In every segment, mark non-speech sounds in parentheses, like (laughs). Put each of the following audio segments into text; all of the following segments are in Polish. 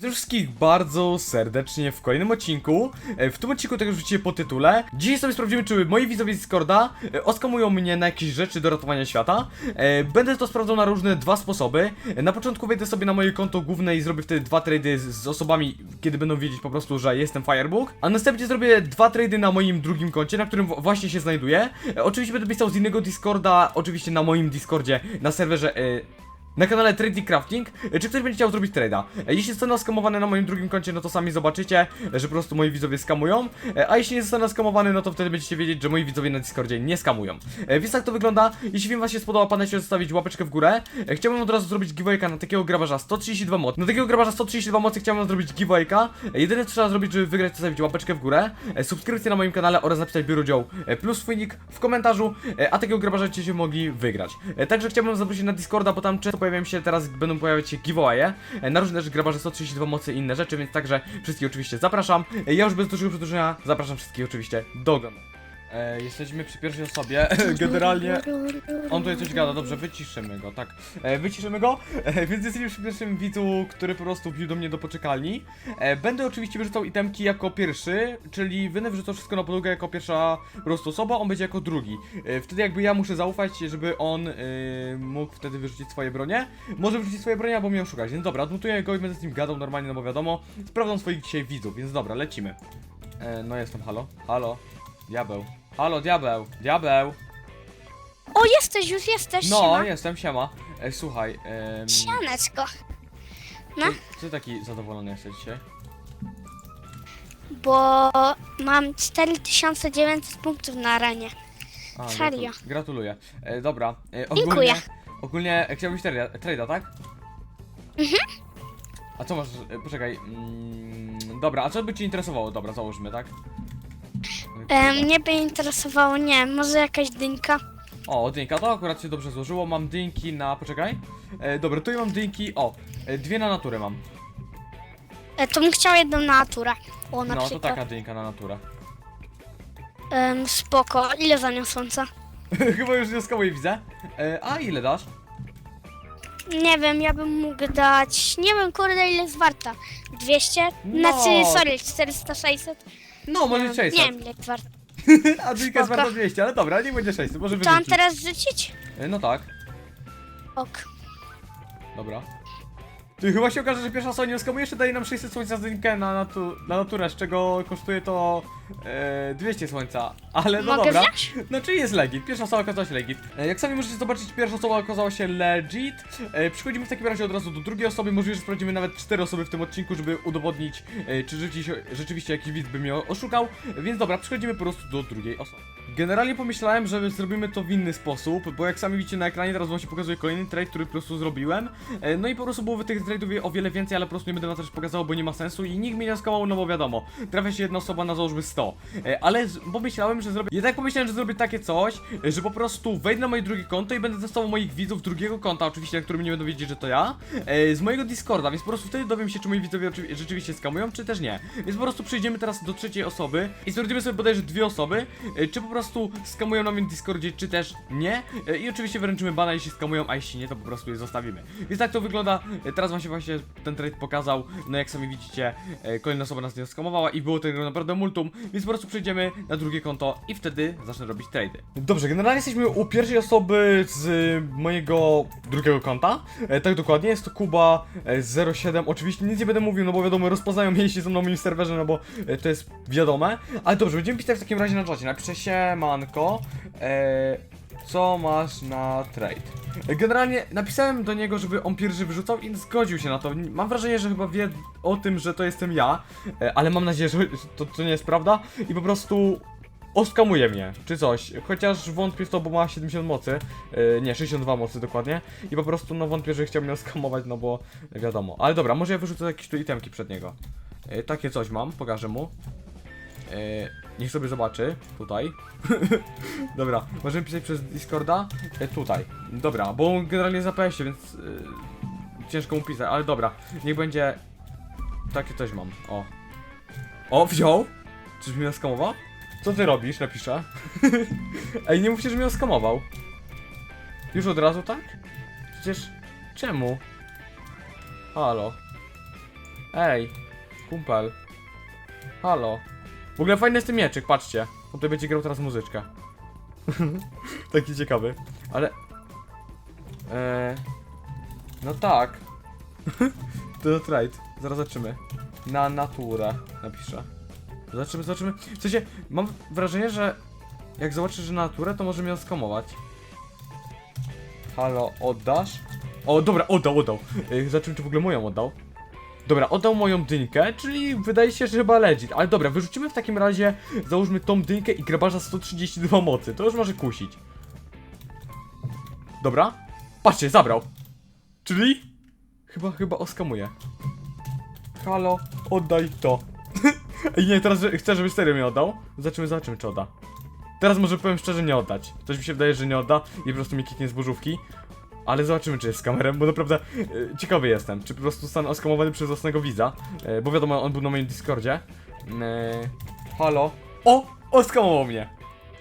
Witam wszystkich bardzo serdecznie w kolejnym odcinku. E, W tym odcinku, tak jak widzicie po tytule, dzisiaj sobie sprawdzimy, czy moi widzowie z Discorda e, oskamują mnie na jakieś rzeczy do ratowania świata. E, Będę to sprawdzał na różne dwa sposoby. Na początku wejdę sobie na moje konto główne i zrobię wtedy dwa trady z, osobami, kiedy będą wiedzieć po prostu, że jestem Firebook. A następnie zrobię dwa trady na moim drugim koncie, na którym właśnie się znajduję. Oczywiście będę pisał z innego Discorda, oczywiście na moim Discordzie, na serwerze... na kanale Trading Crafting, czy ktoś będzie chciał zrobić trade'a. E, Jeśli zostanę skamowany na moim drugim koncie, no to sami zobaczycie, e, że po prostu moi widzowie skamują, E, a jeśli nie zostanę skamowany, no to wtedy będziecie wiedzieć, że moi widzowie na Discordzie nie skamują. E, Więc tak to wygląda. Jeśli film wam się spodobał, pamiętajcie zostawić łapeczkę w górę. E, Chciałbym od razu zrobić giveawayka na takiego grabarza 132 mocy. Na takiego grabarza 132 mocy chciałbym zrobić giveawayka. E, Jedyne co trzeba zrobić, żeby wygrać, to zostawić łapeczkę w górę, e, subskrypcję na moim kanale oraz napisać biuro udział e, plus swój nick w komentarzu, e, a takiego grabarza będziecie mogli wygrać. E, Także chciałbym zaprosić na Discorda, bo tam często pojawiają się teraz, będą pojawiać się giveawaye e, na różne rzeczy, grabarze 132 mocy i inne rzeczy, więc także wszystkich oczywiście zapraszam. E, Ja już bez dużego przedłużenia zapraszam wszystkich oczywiście do oglądania. E, jesteśmy przy pierwszej osobie, (laughs) generalnie on tutaj coś gada, dobrze, wyciszymy go, tak. E, wyciszymy go, e, (laughs) więc jesteśmy przy pierwszym widzu, który po prostu wbił do mnie do poczekalni. E, będę oczywiście wyrzucał itemki jako pierwszy, czyli wyrzucał wszystko na podłogę jako pierwsza po prostu osoba, on będzie jako drugi. E, wtedy jakby ja muszę zaufać, żeby on e, mógł wtedy wyrzucić swoje bronie. Może wyrzucić swoje bronie, albo mnie oszukać, więc dobra, odmutuję go i będę z nim gadał normalnie, no bo wiadomo, sprawdzam swoich dzisiaj widzów, więc dobra, lecimy. E, no jestem, halo, halo, diabeł. Halo, diabeł, diabeł. O, jesteś, już jesteś, No, siema. jestem, siema. E, słuchaj, em, Sianeczko. No, ty, ty taki zadowolony jesteś dzisiaj? bo mam 4900 punktów na arenie. A, Serio. gratu- Gratuluję. E, dobra, e, ogólnie, Dziękuję. ogólnie e, chciałbyś trade'a, trade'a, tak? Mhm. A co masz, e, poczekaj, mm, dobra, a co by cię interesowało? Dobra, załóżmy, tak? E, mnie by interesowało, nie może jakaś dynka. O, dynka, to akurat się dobrze złożyło, mam dynki na, poczekaj. E, dobra, tu mam dynki, o, e, dwie na naturę mam. E, to bym chciał jedną na naturę. O, na No, to przykład. taka dynka na naturę. Em, spoko. Ile za nią słońca? (laughs) Chyba już nie skałuję, widzę. E, a ile dasz? Nie wiem, ja bym mógł dać, nie wiem kurde ile jest warta. 200? No. Znaczy, sorry, 400, 600? No, może nie, 600. Nie wiem ile warta. (laughs) A dynka jest Spoko. warta 200, ale dobra, niech będzie 600, może To mam wyrzucić. teraz rzucić? E, No tak, Ok. dobra. Ty chyba się okaże, że pierwsza osoba nie skamuje, jeszcze daje nam 600 słońca z dynkę na, natu na naturę, z czego kosztuje to e, 200 słońca. Ale no Mogę dobra. wziąć? Znaczy jest legit, pierwsza osoba okazała się legit. E, jak sami możecie zobaczyć, pierwsza osoba okazała się legit. E, przechodzimy w takim razie od razu do drugiej osoby, możliwe, że sprawdzimy nawet cztery osoby w tym odcinku, żeby udowodnić, e, czy rzeczywiście, rzeczywiście jakiś widz by mnie oszukał. Więc dobra, przechodzimy po prostu do drugiej osoby. Generalnie pomyślałem, że zrobimy to w inny sposób, bo jak sami widzicie na ekranie, teraz wam się pokazuje kolejny trade, który po prostu zrobiłem. E, No i po prostu byłoby tych trade'ów o wiele więcej, ale po prostu nie będę na też pokazał, bo nie ma sensu i nikt mnie nie skamał, no bo wiadomo, trafia się jedna osoba na załóżmy 100. E, Ale pomyślałem, że zrobię, jednak pomyślałem, że zrobię takie coś, e, że po prostu wejdę na moje drugie konto i będę testował moich widzów drugiego konta, oczywiście, na którym nie będą wiedzieć, że to ja, z mojego Discorda, więc po prostu wtedy dowiem się, czy moi widzowie rzeczywiście skamują, czy też nie. Więc po prostu przejdziemy teraz do trzeciej osoby i sprawdzimy sobie bodajże dwie osoby, czy po prostu skamują na moim Discordzie, czy też nie. E, I oczywiście wręczymy bana, jeśli skamują, a jeśli nie, to po prostu je zostawimy. Więc tak to wygląda. E, Teraz wam się właśnie ten trade pokazał. No jak sami widzicie, e, kolejna osoba nas nie skamowała i było tego naprawdę multum, więc po prostu przejdziemy na drugie konto i wtedy zacznę robić trady. Dobrze, generalnie jesteśmy u pierwszej osoby z mojego drugiego konta. Tak dokładnie, jest to Kuba e, 07. Oczywiście nic nie będę mówił, no bo wiadomo, rozpoznają mnie jeśli są na moim serwerze, no bo to jest wiadome. Ale dobrze, będziemy pisać w takim razie na czacie. Napiszę się, manko. E, co masz na trade? Generalnie napisałem do niego, żeby on pierwszy wyrzucał i zgodził się na to. Mam wrażenie, że chyba wie o tym, że to jestem ja, e, ale mam nadzieję, że to, to nie jest prawda i po prostu oskamuje mnie, czy coś. Chociaż wątpię w to, bo ma 70 mocy, e, nie, 62 mocy dokładnie i po prostu no wątpię, że chciał mnie oskamować, no bo wiadomo. Ale dobra, może ja wyrzucę jakieś tu itemki przed niego. E, takie coś mam, pokażę mu. E, niech sobie zobaczy, tutaj. (laughs) Dobra, możemy pisać przez Discorda? E, tutaj. Dobra, bo on generalnie na PS-ie, więc e, ciężko mu pisać, ale dobra. Niech będzie... Takie coś mam, o. O, wziął? Czyż mnie skamował? Co ty robisz? Napiszę. (laughs) Ej, nie mówcie, że mnie oskamował. Już od razu, tak? Przecież... Czemu? Halo. Ej, kumpel. Halo. W ogóle fajny jest ten mieczyk, patrzcie. On tutaj będzie grał teraz muzyczkę. (laughs) Taki ciekawy. Ale... Eee... No tak. (laughs) to trade. Zaraz zobaczymy. Na naturę napiszę. Zobaczymy, zobaczymy. W sensie, mam wrażenie, że jak zobaczysz, że na naturę, to może mnie skamować. Halo, oddasz? O, dobra, oddał, oddał. (laughs) Zobaczymy, czy w ogóle moją oddał. Dobra, oddał moją dynkę, czyli wydaje się, że chyba legit. Ale dobra, wyrzucimy w takim razie, załóżmy tą dynkę i grabarza 132 mocy. To już może kusić. Dobra. Patrzcie, zabrał. Czyli? Chyba, chyba oskamuje. Halo, oddaj to. (laughs) Ej, nie, teraz chcę, żeby serio mi oddał. Zobaczymy, zobaczymy, czy odda. Teraz może powiem szczerze, nie oddać. Coś mi się wydaje, że nie odda i po prostu mi kiknie z burzówki. Ale zobaczymy, czy jest z kamerą, bo naprawdę e, ciekawy jestem, czy po prostu zostanę oskamowany przez własnego widza, e, bo wiadomo, on był na moim Discordzie. E, halo? O! Oskamował mnie!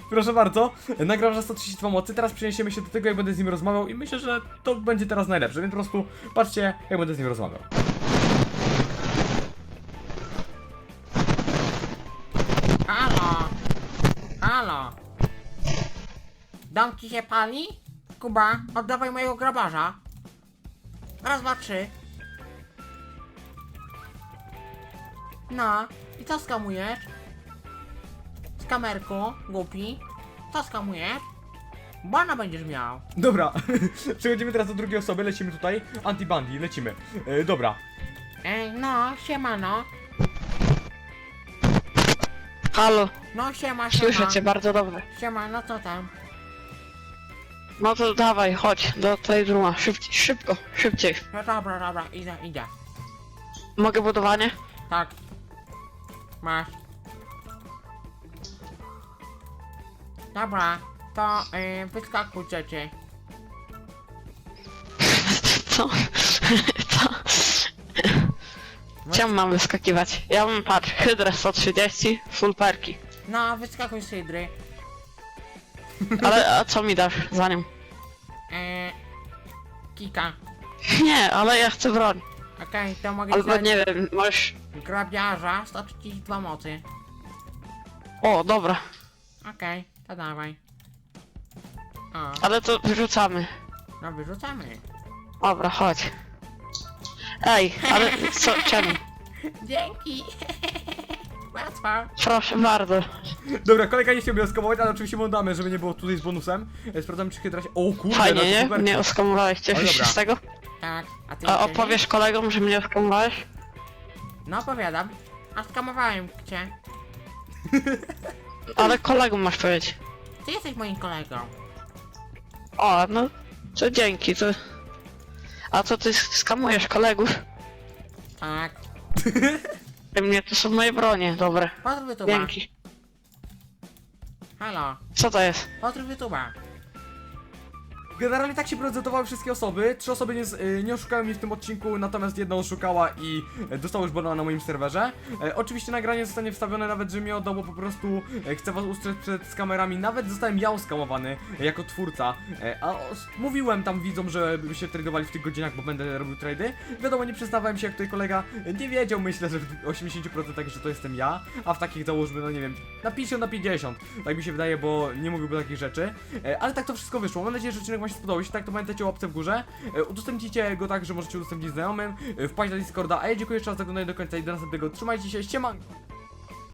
Proszę bardzo, nagram za 132 mocy, teraz przeniesiemy się do tego, jak będę z nim rozmawiał i myślę, że to będzie teraz najlepsze, więc po prostu patrzcie, jak będę z nim rozmawiał. Halo! Halo! Dom ci się pali? Kuba, oddawaj mojego grabarza. Raz, dwa, trzy. No, i co skamujesz? Z kamerką, głupi. Co skamujesz? Bana będziesz miał. Dobra, (laughs) przechodzimy teraz do drugiej osoby, lecimy tutaj, anti-bandy, lecimy. E, dobra, Ej, no, siemano. Halo, No, siema, siema. słyszę cię bardzo dobrze. Siema, no co tam? No to dawaj, chodź do Playrooma, szybciej, szybko, szybciej. No dobra, dobra, idę, idę. Mogę budowanie? Tak. Masz. Dobra, to yy, wyskakuj dzieci. Co? Co? Czemu mam wyskakiwać? Ja mam, patrz, Hydra 130, full perki. No, wyskakuj z hydry. Ale a co mi dasz za nim? Yy, kika. Nie, ale ja chcę broń. Okej, to mogę Albo nie wiem, możesz... grabiarza 132 mocy. O, dobra, Okej, to dawaj. O, ale to wyrzucamy. no wyrzucamy. Dobra, chodź. Ej, ale co, czemu? (laughs) Dzięki. Łatwo. Proszę bardzo. Dobra, kolega nie chciał mnie oskamować, ale oczywiście mu damy, żeby nie było tutaj z bonusem. E, Sprawdzamy, czy hydra się... O kurde, no Fajnie, to nie? super. Nie oskamowałeś, cieszysz dobra. się z tego? Tak, a ty A opowiesz kolegom, że mnie oskamowałeś? No opowiadam. A skamowałem cię. (laughs) Ale kolegom masz powiedzieć. Ty jesteś moim kolegą. O, no, to dzięki, to... A co ty skamujesz kolegów? Tak. (laughs) Mnie to są moje bronie, dobre. Pozdrów YouTube'a. Dzięki. Halo. Co to jest? Pozdrów YouTube'a. Generalnie tak się prezentowały wszystkie osoby. Trzy osoby nie, y, nie oszukały mnie w tym odcinku, natomiast jedna oszukała i e, dostała już bana na moim serwerze. E, oczywiście nagranie zostanie wstawione nawet, że mi oddał, bo po prostu e, chcę was ustrzec przed kamerami. Nawet zostałem ja oskamowany jako twórca. A mówiłem tam widzom, że się tradowali w tych godzinach, bo będę robił trady. Wiadomo, nie przyznawałem się, jak tutaj kolega nie wiedział, myślę, że w 80% tak, że to jestem ja, a w takich załóżmy, no nie wiem, na 50 na 50. Tak mi się wydaje, bo nie mówiłby takich rzeczy. Ale tak to wszystko wyszło. Mam nadzieję, że odcinek wam się spodobał. Jeśli tak, to pamiętajcie o łapce w górze. E, udostępnijcie go tak, że możecie udostępnić znajomym. E, wpaść na Discorda. A ja dziękuję jeszcze raz za oglądanie do końca i do następnego. Trzymajcie się, ściema!